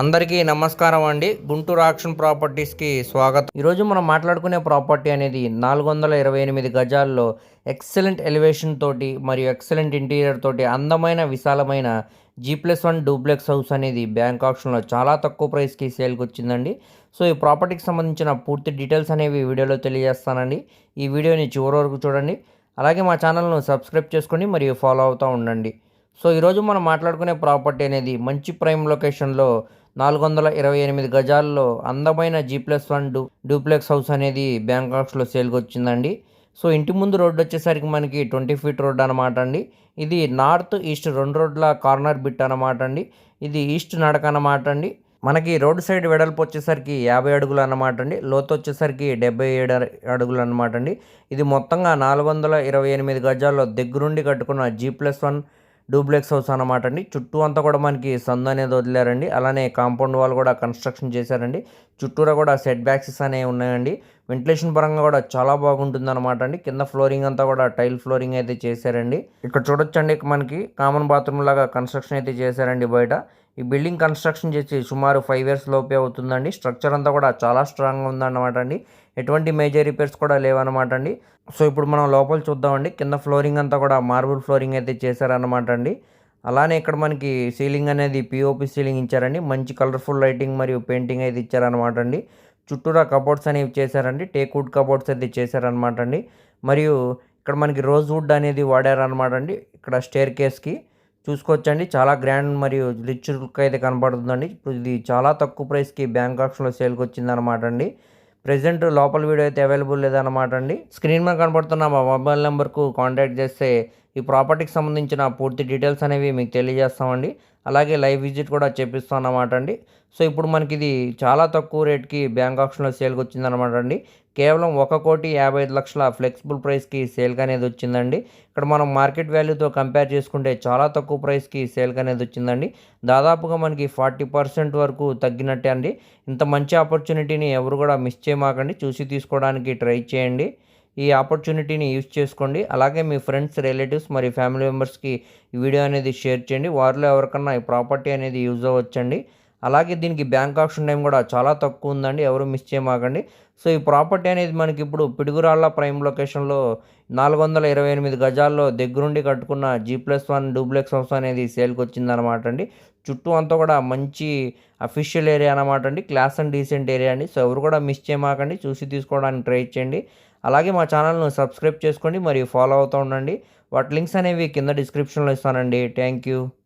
అందరికీ నమస్కారం అండి. గుంటూరు ఆక్షన్ ప్రాపర్టీస్కి స్వాగతం. ఈరోజు మనం మాట్లాడుకునే ప్రాపర్టీ అనేది నాలుగు వందల ఇరవై ఎనిమిది గజాల్లో ఎక్సలెంట్ ఎలివేషన్ తోటి మరియు ఎక్సలెంట్ ఇంటీరియర్ తోటి అందమైన విశాలమైన G plus one duplex house అనేది బ్యాంక్ ఆప్షన్లో చాలా తక్కువ ప్రైస్కి సేల్కి వచ్చిందండి. సో ఈ ప్రాపర్టీకి సంబంధించిన పూర్తి డీటెయిల్స్ అనేవి వీడియోలో తెలియజేస్తానండి. ఈ వీడియోని చివరి వరకు చూడండి. అలాగే మా ఛానల్ను సబ్స్క్రైబ్ చేసుకొని మరియు ఫాలో అవుతూ ఉండండి. సో ఈరోజు మనం మాట్లాడుకునే ప్రాపర్టీ అనేది మంచి ప్రైమ్ లొకేషన్లో నాలుగు వందల ఇరవై ఎనిమిది గజాల్లో అందమైన జీ ప్లస్ వన్ డూ డూప్లెక్స్ హౌస్ అనేది బ్యాంకాక్స్లో సేల్కి వచ్చిందండి సో ఇంటి ముందు రోడ్డు వచ్చేసరికి మనకి ట్వంటీ ఫీట్ రోడ్ అనమాట అండి. ఇది నార్త్ ఈస్ట్ రెండు రోడ్ల కార్నర్ బిట్ అనమాట అండి. ఇది ఈస్ట్ నడక అనమాట అండి. మనకి రోడ్ సైడ్ వెడల్పు వచ్చేసరికి యాభై అడుగులు అన్నమాట అండి. లోతు వచ్చేసరికి డెబ్బై ఏడు అడుగులు అనమాట అండి. ఇది మొత్తంగా నాలుగు వందల ఇరవై ఎనిమిది గజాల్లో దగ్గరుండి కట్టుకున్న G plus one duplex house అనమాట అండి చుట్టూ అంతా కూడా మనకి సందు అనేది వదిలేరండి. అలానే కాంపౌండ్ వాల్ కూడా కన్స్ట్రక్షన్ చేశారండి. చుట్టూరా కూడా సెట్ బ్యాక్సెస్ అనేవి ఉన్నాయండి. వెంటిలేషన్ పరంగా కూడా చాలా బాగుంటుంది అనమాట అండి. కింద ఫ్లోరింగ్ అంతా కూడా టైల్ ఫ్లోరింగ్ అయితే చేశారండి. ఇక్కడ చూడొచ్చండి మనకి కామన్ బాత్రూమ్ లాగా కన్స్ట్రక్షన్ అయితే చేశారండి బయట. ఈ బిల్డింగ్ కన్స్ట్రక్షన్ చేసి సుమారు ఫైవ్ ఇయర్స్ లోపే అవుతుందండి. స్ట్రక్చర్ అంతా కూడా చాలా స్ట్రాంగ్గా ఉందన్నమాట అండి. ఎటువంటి మేజర్ రిపేర్స్ కూడా లేవన్నమాట అండి. సో ఇప్పుడు మనం లోపల చూద్దామండి. కింద ఫ్లోరింగ్ అంతా కూడా మార్బుల్ ఫ్లోరింగ్ అయితే చేశారన్నమాట అండి. అలానే ఇక్కడ మనకి సీలింగ్ అనేది పిఓపి సీలింగ్ ఇచ్చారండి. మంచి కలర్ఫుల్ లైటింగ్ మరియు పెయింటింగ్ అయితే ఇచ్చారనమాట అండి. చుట్టూరా కబోర్డ్స్ అనేవి చేశారండి. టేక్ వుడ్ కబోర్డ్స్ అయితే చేశారనమాట అండి. మరియు ఇక్కడ మనకి రోజ్ వుడ్ అనేది వాడారనమాట అండి ఇక్కడ స్టేర్ కేస్కి చూసుకోవచ్చండి. చాలా గ్రాండ్ మరియు రిచ్ లుక్ అయితే కనబడుతుందండి ఇప్పుడు ఇది చాలా తక్కువ ప్రైస్కి బ్యాంక్ ఆప్షన్లో సేల్కి వచ్చిందనమాట అండి ప్రజెంట్ లోపల వీడియో అయితే అవైలబుల్ లేదనమాట అండి స్క్రీన్ మీద కనబడుతున్న మా మొబైల్ నెంబర్కు కాంటాక్ట్ చేస్తే ఈ ప్రాపర్టీకి సంబంధించిన పూర్తి డీటెయిల్స్ అనేవి మీకు తెలియజేస్తామండి. అలాగే లైవ్ విజిట్ కూడా చేపిస్తాం అన్నమాట అండి. సో ఇప్పుడు మనకి ఇది చాలా తక్కువ రేట్కి బ్యాంక్ ఆప్షన్లో సేల్కి వచ్చిందనమాట అండి. కేవలం ఒక కోటి యాభై ఐదు లక్షల ఫ్లెక్సిబుల్ ప్రైస్కి సేల్కి అనేది వచ్చిందండి. ఇక్కడ మనం మార్కెట్ వాల్యూతో కంపేర్ చేసుకుంటే చాలా తక్కువ ప్రైస్కి సేల్కి అనేది వచ్చిందండి. దాదాపుగా మనకి ఫార్టీ పర్సెంట్ వరకు తగ్గినట్టే అండి. ఇంత మంచి ఆపర్చునిటీని ఎవరు కూడా మిస్ చేయమాకండి. చూసి తీసుకోవడానికి ట్రై చేయండి. ఈ ఆపర్చునిటీని యూజ్ చేసుకోండి. అలాగే మీ ఫ్రెండ్స్ రిలేటివ్స్ మరియు ఫ్యామిలీ మెంబర్స్కి ఈ వీడియో అనేది షేర్ చేయండి. వారిలో ఎవరికన్నా ఈ ప్రాపర్టీ అనేది యూజ్ అవ్వచ్చండి. అలాగే దీనికి బ్యాంక్ ఆప్షన్ టైం కూడా చాలా తక్కువ ఉందండి. ఎవరు మిస్ చేయమాకండి. సో ఈ ప్రాపర్టీ అనేది మనకి ఇప్పుడు పిడుగురాళ్ళ ప్రైమ్ లొకేషన్లో నాలుగు వందల ఇరవై ఎనిమిది గజాల్లో దగ్గరుండి కట్టుకున్న G plus one duplex house అనేది సేల్కి వచ్చిందనమాట అండి. చుట్టూ అంతా కూడా మంచి అఫీషియల్ ఏరియా అనమాట అండి. క్లాస్ అండ్ డీసెంట్ ఏరియా అండి. సో ఎవరు కూడా మిస్ చేయమాకండి. చూసి తీసుకోవడానికి ట్రై చేయండి. అలాగే మా ఛానల్ను సబ్స్క్రైబ్ చేసుకోండి. మరియు ఫాలో అవుతూ ఉండండి. వాటి లింక్స్ అనేవి కింద డిస్క్రిప్షన్లో ఇస్తానండి. Thank you.